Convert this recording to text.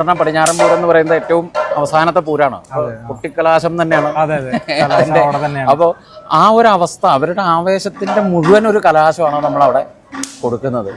കാരണം പടിഞ്ഞാറൻ പൂരം എന്ന് പറയുന്നത് ഏറ്റവും അവസാനത്തെ പൂരാണ്. കുട്ടിക്കലാശം തന്നെയാണ്. അതെ അതെ. അവിടെ തന്നെയാണ്. അപ്പോൾ ആ ഒരു അവസ്ഥ അവരുടെ ആവേശത്തിന്റെ മുഴുവൻ ഒരു കലാശമാണ് നമ്മൾ അവിടെ കൊടുക്കുന്നത്.